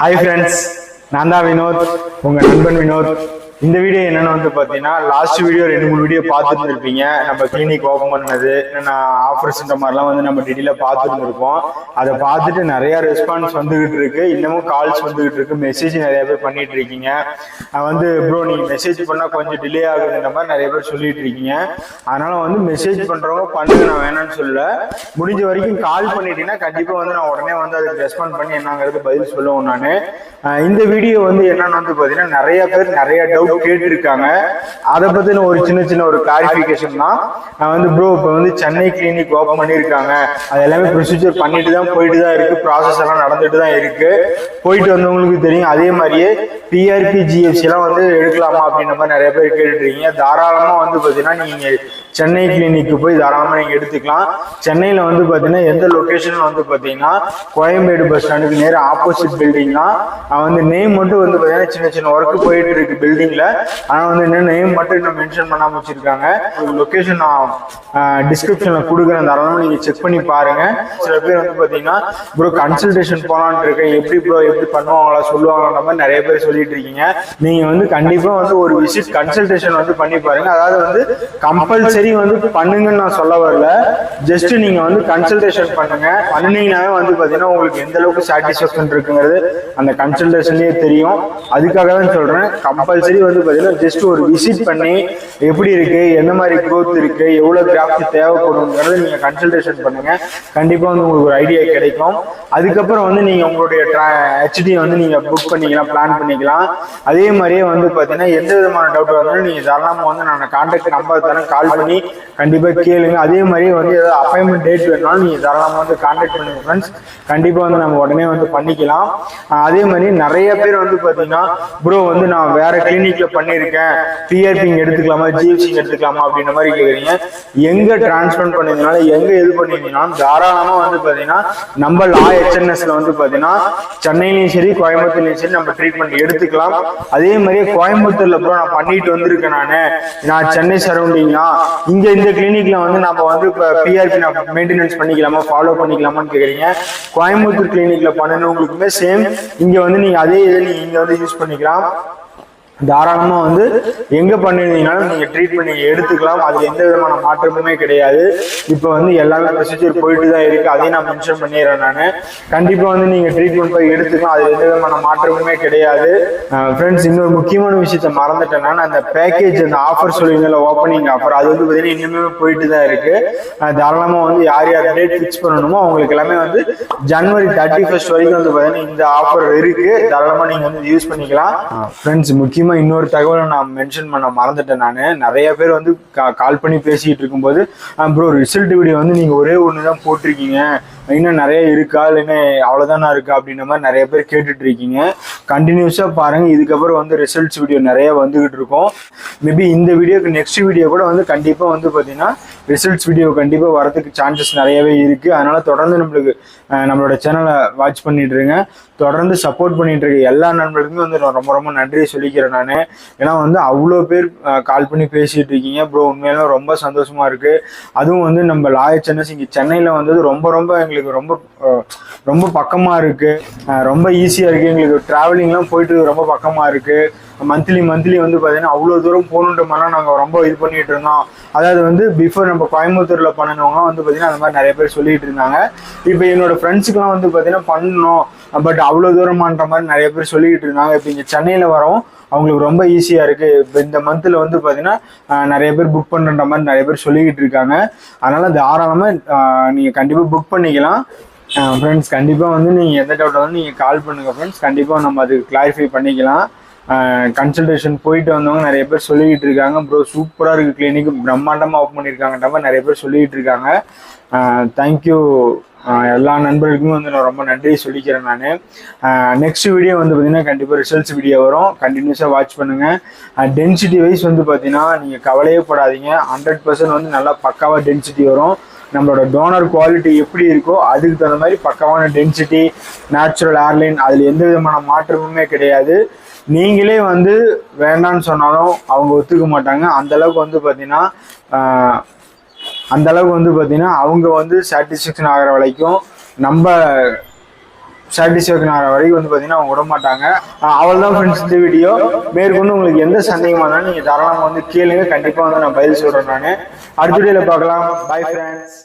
Hi friends நான் தான் வினோத் உங்க நண்பன் வினோத். இந்த வீடியோ என்னன்னு வந்து பார்த்தீங்கன்னா லாஸ்ட் வீடியோ ரெண்டு மூணு வீடியோ பார்த்துட்டு இருப்பீங்க நம்ம கிளினிக் ஓபன் பண்ணது என்னென்ன ஆஃபர்ஸ்ன்ற மாதிரிலாம் வந்து நம்ம டீட்டெயிலாக பார்த்துட்டு இருப்போம் அதை பார்த்துட்டு நிறைய ரெஸ்பான்ஸ் வந்துகிட்டு இருக்கு. இன்னமும் கால்ஸ் வந்துகிட்டு இருக்கு. மெசேஜ் நிறைய பேர் பண்ணிட்டு இருக்கீங்க. நான் வந்து ப்ரோ நீங்க மெசேஜ் பண்ணா கொஞ்சம் டிலே ஆகுதுன்ற மாதிரி நிறைய பேர் சொல்லிட்டு இருக்கீங்க. அதனால வந்து மெசேஜ் பண்றவங்க பண்ணுங்க நான் வேணாம்னு சொல்ல. முடிஞ்ச வரைக்கும் கால் பண்ணிட்டீங்கன்னா கண்டிப்பா வந்து நான் உடனே வந்து அதுக்கு ரெஸ்பாண்ட் பண்ணி என்னங்கிறது பதில் சொல்லுவோம் நான். இந்த வீடியோ வந்து என்னன்னு வந்து பாத்தீங்கன்னா நிறைய பேர் நிறைய டவுட் கேட்டிருக்காங்க. அதை பத்தின ஒரு சின்ன சின்ன ஒரு கிளாரிபிகேஷன் தான். நான் வந்து ப்ரோ இப்போ வந்து சென்னை கிளினிக் ஓப்பன் பண்ணியிருக்காங்க. அது எல்லாமே ப்ரொசீஜர் பண்ணிட்டு தான் போயிட்டு தான் இருக்கு. ப்ராசஸ் எல்லாம் நடந்துட்டு தான் இருக்கு. போயிட்டு வந்தவங்களுக்கு தெரியும். அதே மாதிரியே பிஆர்பி ஜிஎஃப்சி எல்லாம் வந்து எடுக்கலாமா அப்படின்ற மாதிரி நிறைய பேர் கேட்டுருக்கீங்க இருக்கீங்க. தாராளமா வந்து பாத்தீங்கன்னா நீங்க சென்னை கிளினிக்கு போய் தாராளமாக நீங்கள் எடுத்துக்கலாம். சென்னையில் வந்து பார்த்தீங்கன்னா எந்த லொக்கேஷன் வந்து பார்த்தீங்கன்னா கோயம்பேடு பஸ் ஸ்டாண்டுக்கு நேராக ஆப்போசிட் பில்டிங் தான். வந்து நேம் மட்டும் வந்து பார்த்தீங்கன்னா சின்ன சின்ன ஒர்க் போயிட்டு இருக்கு பில்டிங்கில் ஆனால் வந்து என்ன நேம் மட்டும் இன்னும் மென்ஷன் பண்ணாமல் வச்சுருக்காங்க. லொக்கேஷன் நான் டிஸ்கிரிப்ஷனில் கொடுக்குறேன். தாராளமாக நீங்கள் செக் பண்ணி பாருங்கள் சில பேர் வந்து பார்த்தீங்கன்னா ப்ரோ கன்சல்டேஷன் போகலான்ட்டு இருக்கேன். எப்படி ப்ரோ எப்படி பண்ணுவாங்களா சொல்லுவாங்கன்ற மாதிரி நிறைய பேர் சொல்லிட்டு இருக்கீங்க. நீங்கள் வந்து கண்டிப்பாக வந்து ஒரு விசிட் கன்சல்டேஷன் வந்து பண்ணி பாருங்கள் அதாவது வந்து கம்பல்சரி வந்து பண்ணுங்கன்னு நான் சொல்ல வரல. ஜஸ்ட் நீங்க வந்து கன்சல்டேஷன் பண்ணுங்க. பண்ணுனீங்கனாவே வந்து பாத்தீங்கன்னா உங்களுக்கு எந்த அளவுக்கு சாட்டிஸ்ஃபேக்ஷன் இருக்குங்கிறது அந்த கன்சல்டேஷன்லயே தெரியும். அதுக்காக தான் சொல்றேன். கம்பல்சரி வந்து பாத்தீங்கன்னா ஜஸ்ட் ஒரு விசிட் பண்ணி எப்படி இருக்கு எந்த மாதிரி குரோத் இருக்கு எவ்வளவு கிராஃப்ட் தேவைப்படுங்கிறத நீங்க கன்சல்டேஷன் பண்ணுங்க. கண்டிப்பா வந்து உங்களுக்கு ஒரு ஐடியா கிடைக்கும். அதுக்கப்புறம் வந்து நீங்க உங்களுடைய ஹெச்டி வந்து நீங்க புக் பண்ணிக்கலாம் பிளான் பண்ணிக்கலாம். அதே மாதிரியே வந்து பாத்தீங்கன்னா எந்த விதமான டவுட் வந்தாலும் நீங்க தாராளமா வந்து நான் கான்டாக்ட் நம்பர் தானே கால் பண்ணி கண்டிப்பாக கேளுங்க. அதே மாதிரி வந்து ஏதாவது அப்பாயின்மெண்ட் டேட் வேணாலும் நீங்கள் தாராளமாக வந்து கான்டாக்ட் பண்ணுங்க ஃப்ரெண்ட்ஸ் கண்டிப்பாக வந்து நம்ம உடனே வந்து பண்ணிக்கலாம். அதே மாதிரி நிறைய பேர் வந்து பார்த்தீங்கன்னா ப்ரோ வந்து நான் வேற கிளினிக்ல பண்ணியிருக்கேன். பிஆர்பிங் எடுத்துக்கலாமா? ஜிஎஃப்சிங் எடுத்துக்கலாமா? அப்படின்ற மாதிரி கேட்குறீங்க எங்க டிரான்ஸ்பர் பண்ணீங்கனால எங்க இது பண்ணீங்கனாலும் தாராளமாக வந்து பார்த்தீங்கன்னா நம்ம லா ஹெச்என்எஸ்ல வந்து பார்த்தீங்கன்னா சென்னையிலையும் சரி கோயம்புத்தூர்லையும் சரி நம்ம ட்ரீட்மெண்ட் எடுத்துக்கலாம். அதே மாதிரியே கோயம்புத்தூர்ல ப்ரோ நான் பண்ணிட்டு வந்திருக்கேன் நான். நான் சென்னை சரௌண்டிங்னா இங்க இந்த கிளினிக்ல வந்து நம்ம வந்து இப்போ பிஆர்பி மெயின்டெனன்ஸ் பண்ணிக்கலாமா ஃபாலோ பண்ணிக்கலாமான்னு கேக்குறீங்க. கோயம்புத்தூர் கிளினிக்ல பண்ணணுங்களுக்குமே சேம் இங்க வந்து நீங்க அதே இதை நீங்க இங்க வந்து யூஸ் பண்ணிக்கலாம். தாராளமா வந்து எங்க பண்ணிருந்தீங்கனாலும் நீங்க ட்ரீட்மெண்ட் நீங்க எடுத்துக்கலாம். அது எந்த விதமான மாற்றமுமே கிடையாது. இப்போ வந்து எல்லாமே ப்ரொசீஜர் போயிட்டு தான் இருக்கு. அதையும் நான் மென்ஷன் பண்ணிடுறேன் நான். கண்டிப்பா வந்து நீங்க ட்ரீட்மெண்ட் போய் எடுத்துக்கலாம். அது எந்த விதமான மாற்றமுமே கிடையாது. ஃப்ரெண்ட்ஸ் இன்னொரு முக்கியமான விஷயத்த மறந்துட்டேன் நான். அந்த பேக்கேஜ் அந்த ஆஃபர் சொல்லுவீங்கல்ல ஓப்பனிங் ஆஃபர் அது வந்து பார்த்தீங்கன்னா இன்னுமே போயிட்டு தான் இருக்கு. தாராளமாக தாராளமா வந்து யார் யார் டேட் ஃபிக்ஸ் பண்ணணுமோ அவங்களுக்கு எல்லாமே வந்து ஜனவரி தேர்ட்டி ஃபர்ஸ்ட் வரைக்கும் வந்து பார்த்தீங்கன்னா இந்த ஆஃபர் இருக்கு. தாராளமா நீங்க வந்து யூஸ் பண்ணிக்கலாம். ஃப்ரெண்ட்ஸ் முக்கியமா இன்னொரு தகவலை நான் மென்ஷன் பண்ண மறந்துட்டேன் நான். நிறைய பேர் வந்து கால் பண்ணி பேசிக்கிட்டு இருக்கும்போது ப்ரோ ரிசல்ட் வீடியோ வந்து நீங்க ஒரே ஒன்று தான் போட்டிருக்கீங்க. இன்னும் நிறைய இருக்கா? இல்லைன்னா அவ்வளோதானா இருக்கா? அப்படின்ற மாதிரி நிறைய பேர் கேட்டுட்டு இருக்கீங்க கண்டினியூஸாக பாருங்கள் இதுக்கப்புறம் வந்து ரிசல்ட்ஸ் வீடியோ நிறைய வந்துகிட்டு இருக்கும். மேபி இந்த வீடியோக்கு நெக்ஸ்ட் வீடியோ கூட வந்து கண்டிப்பாக வந்து பார்த்தீங்கன்னா ரிசல்ட்ஸ் வீடியோ கண்டிப்பாக வரதுக்கு சான்சஸ் நிறையவே இருக்குது அதனால் தொடர்ந்து நம்மளுக்கு நம்மளோட சேனலை வாட்ச் பண்ணிட்டு இருங்க தொடர்ந்து சப்போர்ட் பண்ணிட்டு இருக்க எல்லா நண்பர்களுக்குமே வந்து நான் ரொம்ப ரொம்ப நன்றியை சொல்லிக்கிறேன் நான். ஏன்னா வந்து அவ்வளோ பேர் கால் பண்ணி பேசிகிட்டு இருக்கீங்க ப்ரோ உண்மையில ரொம்ப சந்தோஷமாக இருக்குது அதுவும் வந்து நம்ம லாய சென்னை இங்கே சென்னையில் வந்தது ரொம்ப ரொம்ப எங்களுக்கு எங்களுக்கு ரொம்ப ரொம்ப பக்கமாக இருக்கு. ரொம்ப ஈஸியாக இருக்கு. எங்களுக்கு டிராவலிங்லாம் போயிட்டு ரொம்ப பக்கமாக இருக்கு. மந்த்லி மந்த்லி வந்து பார்த்தீங்கன்னா அவ்வளோ தூரம் போகணுன்ற மாதிரிலாம் நாங்கள் ரொம்ப இது பண்ணிட்டு இருந்தோம். அதாவது வந்து பிஃபோர் நம்ம கோயம்புத்தூரில் பண்ணினவங்க வந்து பார்த்தீங்கன்னா அந்த மாதிரி நிறைய பேர் சொல்லிட்டு இருந்தாங்க. இப்போ என்னோட ஃப்ரெண்ட்ஸுக்குலாம் வந்து பார்த்தீங்கன்னா பண்ணணும். பட் அவ்வளோ தூரமான்ற மாதிரி நிறைய பேர் சொல்லிக்கிட்டு இருந்தாங்க. இப்போ இங்கே சென்னையில் வரோம். அவங்களுக்கு ரொம்ப ஈஸியாக இருக்குது இப்போ இந்த மந்த்தில் வந்து பார்த்தீங்கன்னா நிறைய பேர் புக் பண்ணுற மாதிரி நிறைய பேர் சொல்லிக்கிட்டு இருக்காங்க. அதனால் தாராளமாக நீங்கள் கண்டிப்பாக புக் பண்ணிக்கலாம். ஃப்ரெண்ட்ஸ் கண்டிப்பாக வந்து நீங்கள் எந்த டவுட் வந்து நீங்கள் கால் பண்ணுங்கள் ஃப்ரெண்ட்ஸ் கண்டிப்பாக நம்ம அது கிளாரிஃபை பண்ணிக்கலாம். கன்சல்டேஷன் போயிட்டு வந்தவங்க நிறைய பேர் சொல்லிக்கிட்டு இருக்காங்க. ப்ரோ சூப்பராக இருக்குது கிளினிக் பிரம்மாண்டமாக ஓப்பன் பண்ணியிருக்காங்கன்ற மாதிரி நிறைய பேர் சொல்லிக்கிட்டு இருக்காங்க. தேங்க்யூ எல்லா நண்பர்களுக்குமே வந்து நான் ரொம்ப நன்றி சொல்லிக்கிறேன் நான். நெக்ஸ்ட் வீடியோ வந்து பார்த்தீங்கன்னா கண்டிப்பாக ரிசல்ட்ஸ் வீடியோ வரும். கண்டினியூஸாக வாட்ச் பண்ணுங்கள் டென்சிட்டி வைஸ் வந்து பார்த்தீங்கன்னா நீங்கள் கவலையே படாதீங்க. ஹண்ட்ரட் பர்சன்ட் வந்து நல்லா பக்காவாக டென்சிட்டி வரும். நம்மளோட டோனர் குவாலிட்டி எப்படி இருக்கோ அதுக்கு தகுந்த மாதிரி பக்கமான டென்சிட்டி நேச்சுரல் ஏர்லைன் அதில் எந்த விதமான மாற்றமுமே கிடையாது. நீங்களே வந்து வேண்டாம்னு சொன்னாலும் அவங்க ஒத்துக்க மாட்டாங்க. அந்த அளவுக்கு வந்து பார்த்தீங்கன்னா அந்த அளவுக்கு வந்து பார்த்தீங்கன்னா அவங்க வந்து சாட்டிஸ்ஃபேக்ஷன் ஆகிற வரைக்கும் நம்ம சாட்டிஸ்ஃபேக்ஷன் ஆகிற வரைக்கும் வந்து பார்த்தீங்கன்னா அவங்க விட மாட்டாங்க. அவள் தான் ஃப்ரெண்ட்ஸ் இந்த வீடியோ மேற்கொண்டு உங்களுக்கு எந்த சந்தேகமாக ஆனாலும் நீங்கள் தாராளமாக வந்து கேளுங்க கண்டிப்பாக வந்து நான் பதில் சொல்கிறேன் நான். அடுத்த வீடியோவில் பார்க்கலாம். Bye friends